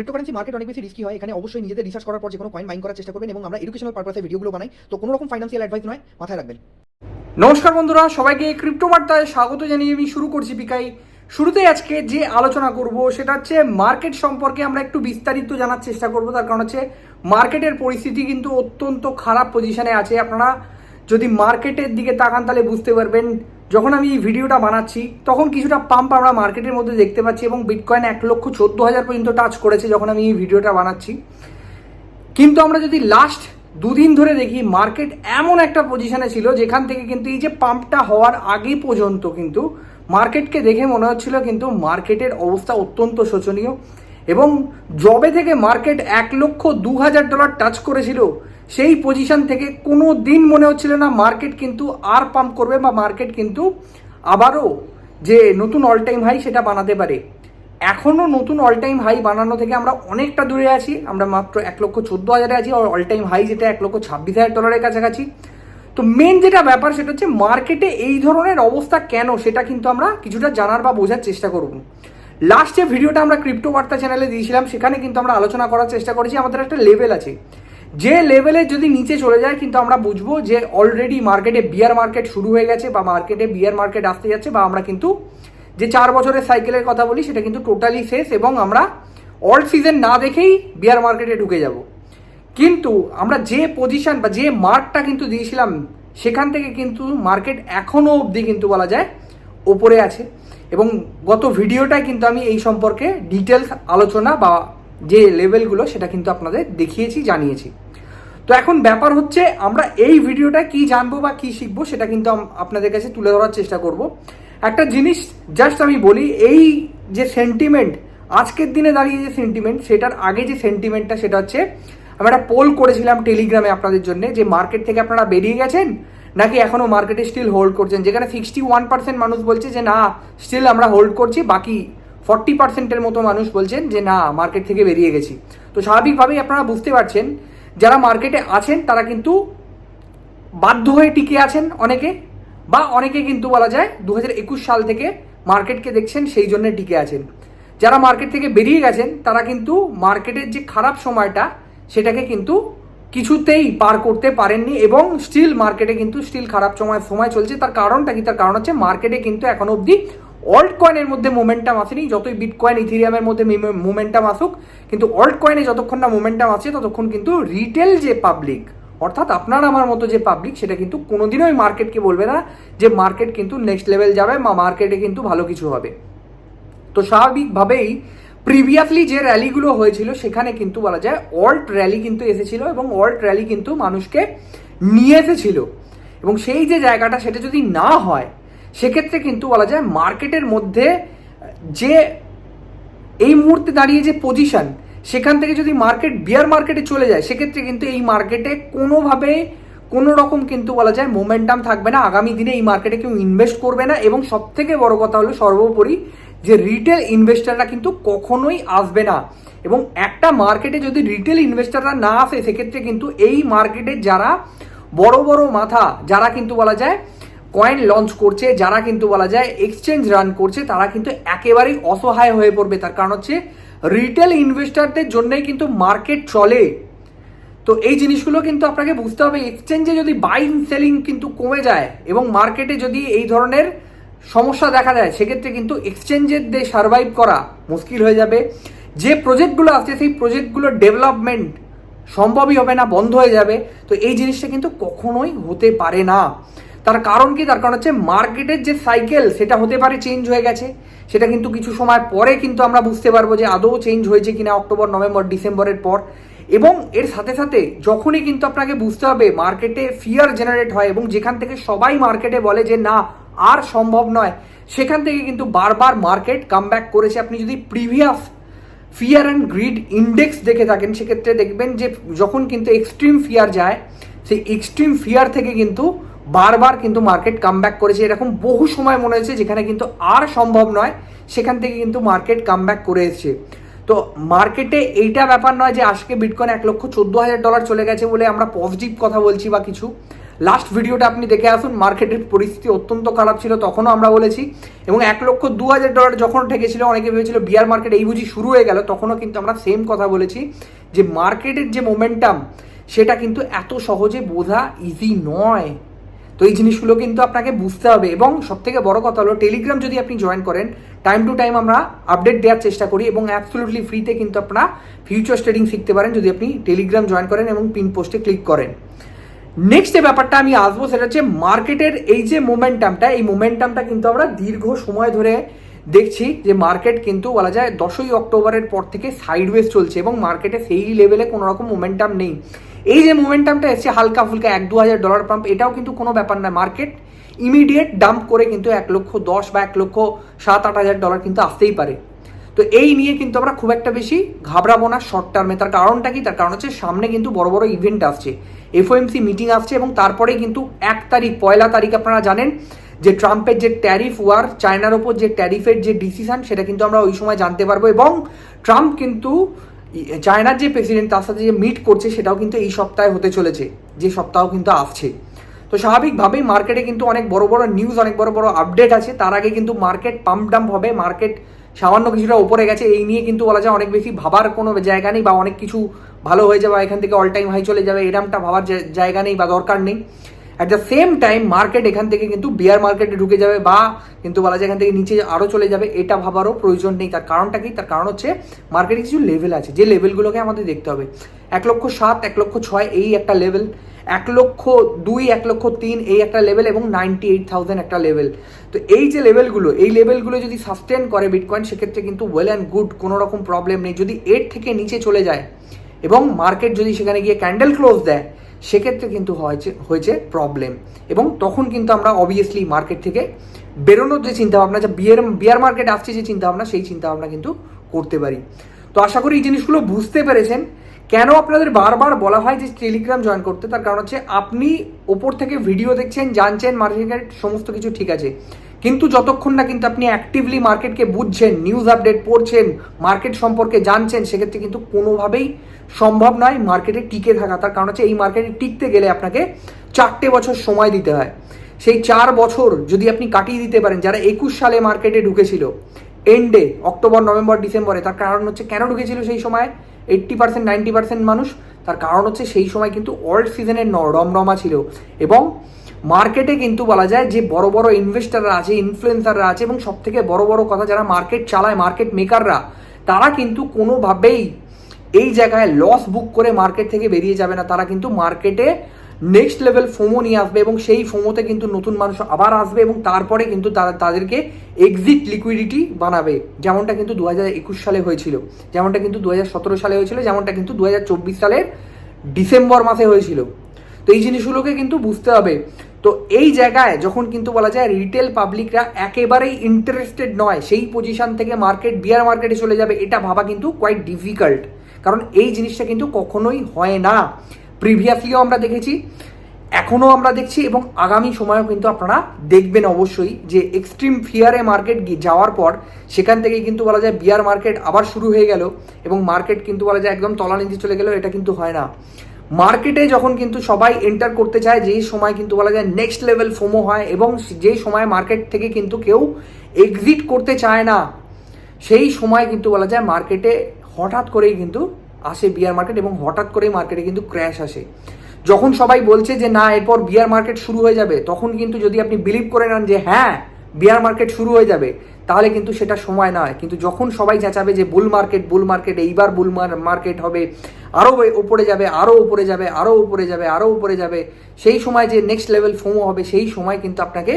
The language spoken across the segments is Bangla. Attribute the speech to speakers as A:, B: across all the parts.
A: ক্রিপ্টোকারেন্সি মার্কেট অনেক বেশি রিস্কি হয়। এখানে অবশ্যই নিজেদের রিসার্চ করার পর যে কোনো কয়েন মাইন করার চেষ্টা করবেন এবং আমরা এডুকেশনাল পারপাসে ভিডিওগুলো বানাই। তো কোনো রকম ফাইন্যান্সিয়াল অ্যাডভাইস নয়, মাথায় রাখবেন।
B: নমস্কার বন্ধুরা, সবাইকে ক্রিপ্টো বার্তায় স্বাগত জানিয়ে আমি শুরু করছি পিকাই শুরুতেই আজকে যে আলোচনা করব, সেটা হচ্ছে মার্কেট সম্পর্কে আমরা একটু বিস্তারিত জানার চেষ্টা করব। তার কারণ হচ্ছে মার্কেটের পরিস্থিতি কিন্তু অত্যন্ত খারাপ পজিশনে আছে। আপনারা যদি মার্কেটের দিকে তাকান, তাহলে বুঝতে পারবেন যখন আমি এই ভিডিওটা বানাচ্ছি, তখন কিছুটা পাম্প আমরা মার্কেটের মধ্যে দেখতে পাচ্ছি এবং বিটকয়েন এক লক্ষ চোদ্দ হাজার পর্যন্ত টাচ করেছে যখন আমি এই ভিডিওটা বানাচ্ছি। কিন্তু আমরা যদি লাস্ট দুদিন ধরে দেখি মার্কেট এমন একটা পজিশনে ছিল, যেখান থেকে কিন্তু এই যে পাম্পটা হওয়ার আগে পর্যন্ত কিন্তু মার্কেটকে দেখে মনে হচ্ছিল কিন্তু মার্কেটের অবস্থা অত্যন্ত শোচনীয় এবং জবে থেকে মার্কেট এক লক্ষ দু হাজার ডলার টাচ করেছিল সেই পজিশন থেকে কোনো দিন মনে হচ্ছিল না মার্কেট কিন্তু আর পাম্প করবে বা মার্কেট কিন্তু আবারও যে নতুন অল টাইম হাই সেটা বানাতে পারে। এখনও নতুন অল টাইম হাই বানানো থেকে আমরা অনেকটা দূরে আছি। আমরা মাত্র এক লক্ষ চোদ্দ হাজারে আছি অল টাইম হাই যেটা এক লক্ষ ছাব্বিশ হাজার ডলারের কাছাকাছি। তো মেন যেটা ব্যাপার সেটা হচ্ছে মার্কেটে এই ধরনের অবস্থা কেন, সেটা কিন্তু আমরা কিছুটা জানার বা বোঝার চেষ্টা করব। লাস্ট যে ভিডিওটা আমরা ক্রিপ্টো বার্তা চ্যানেলে দিয়েছিলাম, সেখানে কিন্তু আমরা আলোচনা করার চেষ্টা করেছি। আমাদের একটা লেভেল আছে। যে লেভেলে যদি নিচে চলে যায়, কিন্তু আমরা বুঝব যে অলরেডি মার্কেটে বিয়ার মার্কেট শুরু হয়ে গেছে বা মার্কেটে বিয়ার মার্কেট আসতে যাচ্ছে বা আমরা কিন্তু যে চার বছরের সাইকেলের কথা বলি, সেটা কিন্তু টোটালি শেষ এবং আমরা অল সিজন না দেখেই বিয়ার মার্কেটে ঢুকে যাব। কিন্তু আমরা যে পজিশন বা যে মার্কটা কিন্তু দিয়েছিলাম, সেখান থেকে কিন্তু মার্কেট এখনও অবধি কিন্তু বলা যায় ওপরে আছে। এবং গত ভিডিওটায় কিন্তু আমি এই সম্পর্কে ডিটেলস আলোচনা বা যে লেভেলগুলো সেটা কিন্তু আপনাদের দেখিয়েছি, জানিয়েছি। তো এখন ব্যাপার হচ্ছে, আমরা এই ভিডিওটা কি জানব বা কি শিখব সেটা কিন্তু আপনাদের কাছে তুলে ধরার চেষ্টা করব। একটা জিনিস জাস্ট আমি বলি, এই যে সেন্টিমেন্ট আজকের দিনে দাঁড়িয়ে যে সেন্টিমেন্ট সেটার আগে যে সেন্টিমেন্টটা সেটা হচ্ছে, আমি একটা পোল করেছিলাম টেলিগ্রামে আপনাদের জন্য, যে মার্কেট থেকে আপনারা বেরিয়ে গেছেন? নাকি এখনও মার্কেটে স্টিল হোল্ড করছেন? যেখানে সিক্সটি ওয়ান পার্সেন্ট মানুষ বলছে যে, না স্টিল আমরা হোল্ড করছি, বাকি ফর্টি পার্সেন্টের মতো মানুষ বলছেন যে, না মার্কেট থেকে বেরিয়ে গেছি। তো স্বাভাবিকভাবেই আপনারা বুঝতে পারছেন, যারা মার্কেটে আছেন, তারা কিন্তু বাধ্য হয়ে টিকে আছেন অনেকে, বা অনেকে কিন্তু বলা যায় দু হাজার একুশ সাল থেকে মার্কেটকে দেখছেন, সেই জন্য টিকে আছেন। যারা মার্কেট থেকে বেরিয়ে গেছেন, তারা কিন্তু মার্কেটের যে খারাপ সময়টা, সেটাকে কিন্তু কিছুতেই পার করতে পারেননি এবং স্টিল মার্কেটে কিন্তু স্টিল খারাপ সময় সময় চলছে। তার কারণটা কি? তার কারণ হচ্ছে মার্কেটে কিন্তু এখন অবধি অল্ট কয়েনের মধ্যে মোমেন্টাম আসেনি, যতই বিট কয়েন ইথিরিয়ামের মধ্যে মোমেন্টাম আসুক, কিন্তু অল্ট কয়েনে যতক্ষণ না মোমেন্টাম আসছে ততক্ষণ কিন্তু রিটেল যে পাবলিক অর্থাৎ আপনার আমার মতো যে পাবলিক সেটা কিন্তু কোনোদিনও ওই মার্কেটকে বলবে না যে মার্কেট কিন্তু নেক্সট লেভেল যাবে বা মার্কেটে কিন্তু ভালো কিছু হবে। তো স্বাভাবিকভাবেই প্রিভিয়াসলি যে র্যালিগুলো হয়েছিল, সেখানে কিন্তু বলা যায় অল্ট র্যালি কিন্তু এসেছিল এবং অল্ট র্যালি কিন্তু মানুষকে নিয়ে এসেছিল। এবং সেই যে জায়গাটা, সেটা যদি না হয় সেক্ষেত্রে কিন্তু বলা যায় মার্কেটের মধ্যে যে এই মুহূর্তে দাঁড়িয়ে যে পজিশন সেখান থেকে যদি মার্কেট বিয়ার মার্কেটে চলে যায়, সেক্ষেত্রে কিন্তু এই মার্কেটে কোনোভাবে কোনো রকম কিন্তু বলা যায় মোমেন্টাম থাকবে না। আগামী দিনে এই মার্কেটে কেউ ইনভেস্ট করবে না এবং সব থেকে বড় কথা হলো সর্বোপরি যে রিটেল ইনভেস্টাররা কিন্তু কখনোই আসবে না। এবং একটা মার্কেটে যদি রিটেল ইনভেস্টাররা না আসে, সেক্ষেত্রে কিন্তু এই মার্কেটে যারা বড় বড় মাথা, যারা কিন্তু বলা যায় কয়েন লঞ্চ করছে, যারা কিন্তু বলা যায় এক্সচেঞ্জ রান করছে, তারা কিন্তু একেবারেই অসহায় হয়ে পড়বে। তার কারণ হচ্ছে রিটেল ইনভেস্টারদের জন্যই কিন্তু মার্কেট চলে। তো এই জিনিসগুলো কিন্তু আপনাকে বুঝতে হবে এক্সচেঞ্জে যদি বাইং সেলিং কিন্তু কমে যায় এবং মার্কেটে যদি এই ধরনের সমস্যা দেখা যায় সেক্ষেত্রে কিন্তু এক্সচেঞ্জের দিয়ে সার্ভাইভ করা মুশকিল হয়ে যাবে। যে প্রজেক্টগুলো আছে সেই প্রজেক্টগুলোর ডেভেলপমেন্ট সম্ভবই হবে না, বন্ধ হয়ে যাবে। তো এই জিনিসটা কিন্তু কখনোই হতে পারে না। তার কারণ কি? তার কারণ হচ্ছে মার্কেটের যে সাইকেল সেটা হতে পারে চেঞ্জ হয়ে গেছে। সেটা কিন্তু কিছু সময় পরে কিন্তু আমরা বুঝতে পারব যে আদৌ চেঞ্জ হয়েছে কিনা অক্টোবর, নভেম্বর, ডিসেম্বরের পর। এবং এর সাথে সাথে যখনই কিন্তু আপনাকে বুঝতে হবে মার্কেটে ফিয়ার জেনারেট হয় এবং যেখান থেকে সবাই মার্কেটে বলে যে না, আর সম্ভব নয়, সেখান থেকে কিন্তু বারবার মার্কেট কাম করেছে। আপনি যদি previous fear and greed index দেখে থাকেন, সেক্ষেত্রে দেখবেন যে যখন কিন্তু এক্সট্রিম ফিয়ার যায়, সেই এক্সট্রিম ফিয়ার থেকে কিন্তু বারবার কিন্তু মার্কেট কাম করেছে। এরকম বহু সময় মনে হয়েছে যেখানে কিন্তু আর সম্ভব নয়, সেখান থেকে কিন্তু মার্কেট কাম করে এসছে। তো মার্কেটে এইটা ব্যাপার নয় যে আজকে বিটকয়েন এক লক্ষ চোদ্দ হাজার ডলার চলে গেছে বলে আমরা পজিটিভ কথা বলছি বা কিছু। লাস্ট ভিডিওটা আপনি দেখে আসুন মার্কেটের পরিস্থিতি অত্যন্ত খারাপ ছিল, তখনও আমরা বলেছি। এবং এক লক্ষ দু হাজার ডলার যখন ঠেকেছিল, অনেকে ভেবেছিল বিয়ার মার্কেট এই বুঝি শুরু হয়ে গেল, তখনও কিন্তু আমরা সেম কথা বলেছি যে মার্কেটের যে মোমেন্টাম সেটা কিন্তু এত সহজে বোঝা ইজি নয়। তো এই জিনিসগুলো কিন্তু আপনাকে বুঝতে হবে এবং সব থেকে বড় কথা হলো টেলিগ্রাম যদি আপনি জয়েন করেন টাইম টু টাইম আমরা আপডেট দেওয়ার চেষ্টা করি এবং অ্যাবসলুটলি ফ্রিতে কিন্তু আপনারা ফিউচার ট্রেডিং শিখতে পারেন যদি আপনি টেলিগ্রাম জয়েন করেন এবং পিন পোস্টে ক্লিক করেন। নেক্সট যে ব্যাপারটা আমি আসব সেটা হচ্ছে মার্কেটের এই যে মোমেন্টামটা এই মোমেন্টামটা কিন্তু আমরা দীর্ঘ সময় ধরে দেখছি যে মার্কেট কিন্তু বলা যায় দশই অক্টোবরের পর থেকে সাইডওয়েজ চলছে এবং মার্কেটে সেই লেভেলে কোনো রকম মোমেন্টাম নেই। এই যে মোমেন্টামটা এসছে হালকা ফুলকা এক দু হাজার ডলার পাম্প এটাও কিন্তু কোনো ব্যাপার না মার্কেট ইমিডিয়েট ডাম্প করে কিন্তু এক লক্ষ দশ বা এক লক্ষ সাত, আট হাজার ডলার কিন্তু আসতেই পারে। তো এই নিয়ে কিন্তু আমরা খুব একটা বেশি ঘাবড়াবো না শর্ট টার্মে তার কারণটা কি? তার কারণ হচ্ছে সামনে কিন্তু বড় বড় ইভেন্ট আসছে। এফওএমসি মিটিং আসছে এবং তারপরেই কিন্তু এক তারিখ, পয়লা তারিখ আপনারা জানেন যে ট্রাম্পের যে ট্যারিফ ওয়ার চায়নার ওপর যে ট্যারিফের যে ডিসিশন সেটা কিন্তু আমরা ওই সময় জানতে পারব এবং ট্রাম্প কিন্তু চায়নার যে প্রেসিডেন্ট তার সাথে যে মিট করছে সেটাও কিন্তু এই সপ্তাহে হতে চলেছে। যে সপ্তাহ কিন্তু আসছে। তো স্বাভাবিকভাবেই মার্কেটে কিন্তু অনেক বড় বড় নিউজ অনেক বড় বড় আপডেট আছে। তার আগে কিন্তু মার্কেট পাম্প ডাম্প হবে। মার্কেট সামান্য কিছুটা উপরে গেছে। এই নিয়ে কিন্তু বলা যায় অনেক বেশি ভাবার কোনো জায়গা নেই বা অনেক কিছু ভালো হয়ে যাবে এখান থেকে অল টাইম হাই চলে যাবে, এরমটা ভাবার জায়গা নেই বা দরকার নেই। At the same time market এখান থেকে কিন্তু বিয়ার মার্কেটে ঢুকে যাবে বা কিন্তু বলা যায় এখান থেকে নিচে আরও চলে যাবে, এটা ভাবারও প্রয়োজন নেই। তার কারণটা কি? তার কারণ হচ্ছে মার্কেটে কিছু লেভেল আছে। যে লেভেলগুলোকে আমাদের দেখতে হবে। এক লক্ষ সাত, এক লক্ষ ছয়, এই একটা লেভেল এক লক্ষ দুই, এক লক্ষ তিন, এই একটা লেভেল এবং নাইনটি এইট থাউজেন্ড একটা লেভেল তো এই যে লেভেলগুলো এই লেভেলগুলো যদি সাস্টেন করে বিটকয়েন সেক্ষেত্রে কিন্তু ওয়েল অ্যান্ড গুড কোনো রকম প্রবলেম নেই। যদি এর থেকে নিচে চলে যায় এবং মার্কেট যদি সেখানে গিয়ে ক্যান্ডেল ক্লোজ দেয় সেক্ষেত্রে কিন্তু হয়েছে হয়েছে প্রবলেম এবং তখন কিন্তু আমরা অবভিয়াসলি মার্কেট থেকে বেরোনোর যে চিন্তাভাবনা যে বিয়ার বিয়ার মার্কেট আসছে যে চিন্তাভাবনা, সেই চিন্তাভাবনা কিন্তু করতে পারি। তো আশা করি এই জিনিসগুলো বুঝতে পেরেছেন। কেন আপনাদের বারবার বলা হয় যে টেলিগ্রাম জয়েন করতে? তার কারণ হচ্ছে আপনি ওপর থেকে ভিডিও দেখছেন, জানছেন মার্কেট সমস্ত কিছু ঠিক আছে। কিন্তু যতক্ষণ না কিন্তু আপনি অ্যাক্টিভলি মার্কেটকে বুঝছেন নিউজ আপডেট পড়ছেন মার্কেট সম্পর্কে জানছেন, সেক্ষেত্রে কিন্তু কোনোভাবেই সম্ভব নয় মার্কেটে টিকে থাকা। তার কারণ হচ্ছে এই মার্কেটে টিকতে গেলে আপনাকে চারটে বছর সময় দিতে হয়। সেই চার বছর যদি আপনি কাটিয়ে দিতে পারেন, যারা একুশ সালে মার্কেটে ঢুকেছিল এন্ডে অক্টোবর, নভেম্বর, ডিসেম্বরে, তার কারণ হচ্ছে কেন ঢুকেছিল সেই সময়? এইট্টি পার্সেন্ট নাইনটি পার্সেন্ট মানুষ। তার কারণ হচ্ছে সেই সময় কিন্তু অল্ড সিজনের রমরমা ছিল এবং মার্কেটে কিন্তু বলা যায় যে বড় বড় ইনভেস্টাররা আছে ইনফ্লুয়েন্সাররা আছে এবং সব থেকে বড় বড় কথা যারা মার্কেট চালায় মার্কেট মেকাররা তারা কিন্তু কোনোভাবেই এই জায়গায় লস বুক করে মার্কেট থেকে বেরিয়ে যাবে না। তারা কিন্তু মার্কেটে নেক্সট লেভেল ফোমো নিয়ে আসবে এবং সেই ফোমোতে কিন্তু নতুন মানুষ আবার আসবে এবং তারপরে কিন্তু তারা তাদেরকে এক্সিট লিকুইডিটি বানাবে, যেমনটা কিন্তু দু হাজার একুশ সালে হয়েছিল। যেমনটা কিন্তু দু সতেরো সালে হয়েছিল, যেমনটা কিন্তু দু হাজার চব্বিশ সালের ডিসেম্বর মাসে হয়েছিল। তো এই জিনিসগুলোকে কিন্তু বুঝতে হবে তো এই জায়গায় যখন কিন্তু বলা যায় রিটেল পাবলিকরা একেবারেই ইন্টারেস্টেড নয়, সেই পজিশন থেকে মার্কেট বিয়ার মার্কেটে চলে যাবে, এটা ভাবা কিন্তু কোয়াইট ডিফিকাল্ট কারণ এই জিনিসটা কিন্তু কখনোই হয় না। প্রিভিয়াসলিও আমরা দেখেছি, এখনও আমরা দেখছি এবং আগামী সময়েও কিন্তু আপনারা দেখবেন অবশ্যই যে এক্সট্রিম ফিয়ারে মার্কেট যাওয়ার পর সেখান থেকে কিন্তু বলা যায় বিয়ার মার্কেট আবার শুরু হয়ে গেল এবং মার্কেট কিন্তু বলা যায় একদম তলানিতে চলে গেল, এটা কিন্তু হয় না। মার্কেটে যখন কিন্তু সবাই এন্টার করতে চায়, যেই সময় কিন্তু বলা যায় নেক্সট লেভেল ফোমো হয় এবং যেই সময় মার্কেট থেকে কিন্তু কেউ এক্সিট করতে চায় না, সেই সময় কিন্তু বলা যায় মার্কেটে হঠাৎ করেই কিন্তু আসে বিয়ার মার্কেট এবং হঠাৎ করেই মার্কেটে কিন্তু ক্র্যাশ আসে। যখন সবাই বলছে যে না, এরপর বিয়ার মার্কেট শুরু হয়ে যাবে, তখন কিন্তু যদি আপনি বিলিভ করে নেন যে হ্যাঁ বিয়ার মার্কেট শুরু হয়ে যাবে তাহলে কিন্তু সেটা সময় নয়। কিন্তু যখন সবাই চেঁচাবে যে বুল মার্কেট বুল মার্কেট এইবার বুল মার্কেট হবে আরও ওপরে যাবে আরও উপরে যাবে আরও উপরে যাবে আরও উপরে যাবে, সেই সময় যে নেক্সট লেভেল ফোমো হবে, সেই সময় কিন্তু আপনাকে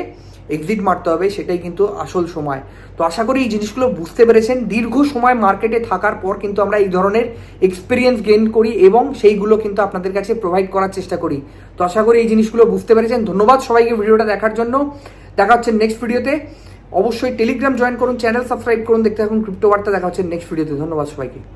B: এক্সিট মারতে হবে, সেটাই কিন্তু আসল সময়। তো আশা করি এই জিনিসগুলো বুঝতে পেরেছেন। দীর্ঘ সময় মার্কেটে থাকার পর কিন্তু আমরা এই ধরনের এক্সপিরিয়েন্স গেইন করি এবং সেইগুলো কিন্তু আপনাদের কাছে প্রোভাইড করার চেষ্টা করি। তো আশা করি এই জিনিসগুলো বুঝতে পেরেছেন। ধন্যবাদ সবাইকে ভিডিওটা দেখার জন্য। দেখা হচ্ছে নেক্সট ভিডিওতে অবশ্যই টেলিগ্রাম জয়েন করুন, চ্যানেল সাবস্ক্রাইব করুন, দেখতে থাকুন ক্রিপ্টো বার্তা দেখা হচ্ছে নেক্সট ভিডিওতে ধন্যবাদ সবাইকে।